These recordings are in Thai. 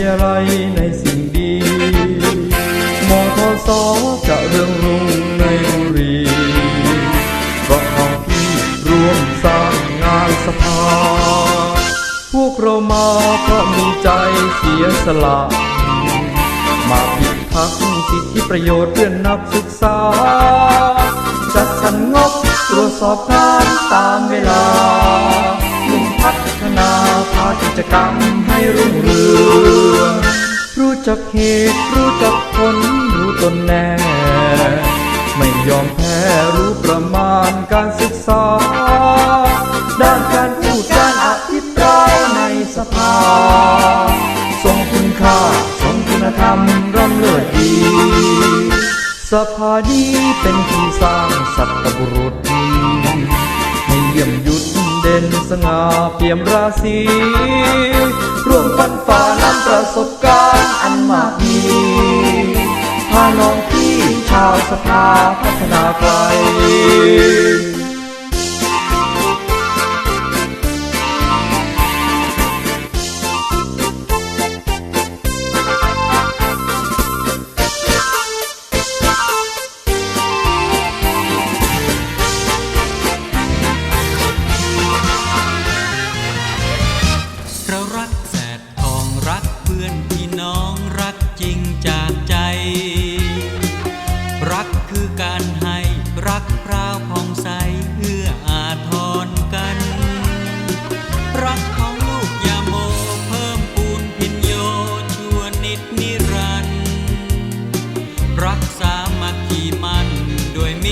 ยไรในสิ่งดี มอทอสอจะเรื่องรุ่งในบุรีก็ของพี่ร่วมสร้างงานสภา พวกเรามาก็มีใจเสียสละ มาพิดทักษ์สิทธิประโยชน์เพื่อนนักศึกษา จัดสรรงบตรวจสอบงานตามเวลามุ่งพัฒนาพากิจกรรมให้รุ่งเรือง จักเหตุรู้จักผลรู้ตนแน่ ไม่ยอมแพ้รู้ประมาณการศึกษา ด้านการพูดการอภิปรายในสภาทรงคุณค่าทรงคุณธรรมร่ำเลิศดี สภาดีเป็นที่สร้างสัตบุรุษให้เยี่ยมยุดเด่นสง่าเปี่ยมราศีร่วมฟันฝ่าน้ำประาพัฒนาไกลเรารักแสดทองรักเพื่อน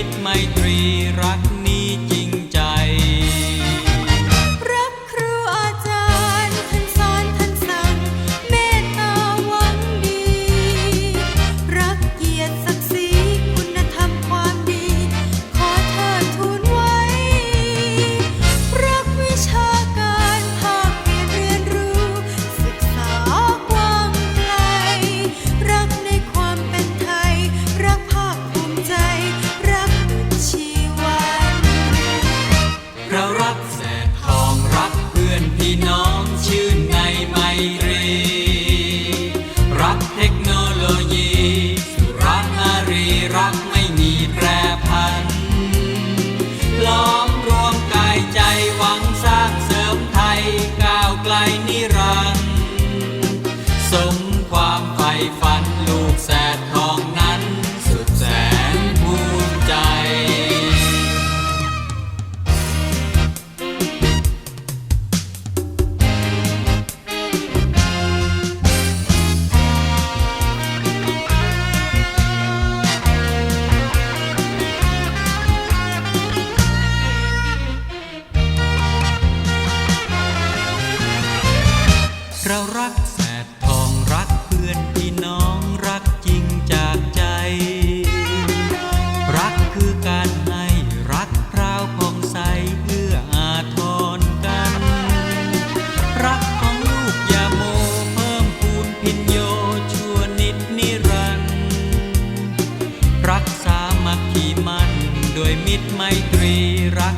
ตรไมตรีรัก เรารักแสดทองรักเพื่อนพี่น้องรักจริงจากใจ รักคือการให้รักพราวผ่องใสเอื้ออาทรกัน รักของลูกยาโมเพิ่มพูนพินโยชั่วนิดนิรันดร์รักสามัคคีมันโดยมิตรไมตรีรัก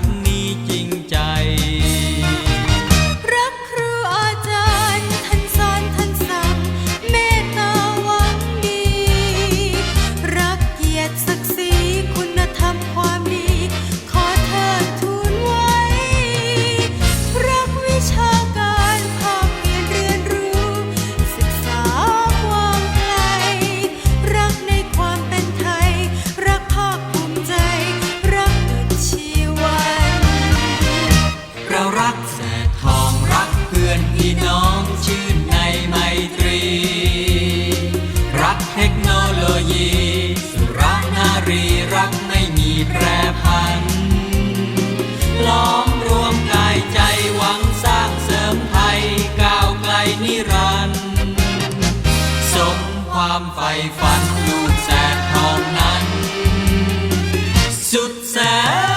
ความใฝ่ฝันลูกแสนทองนั้น สุดแสน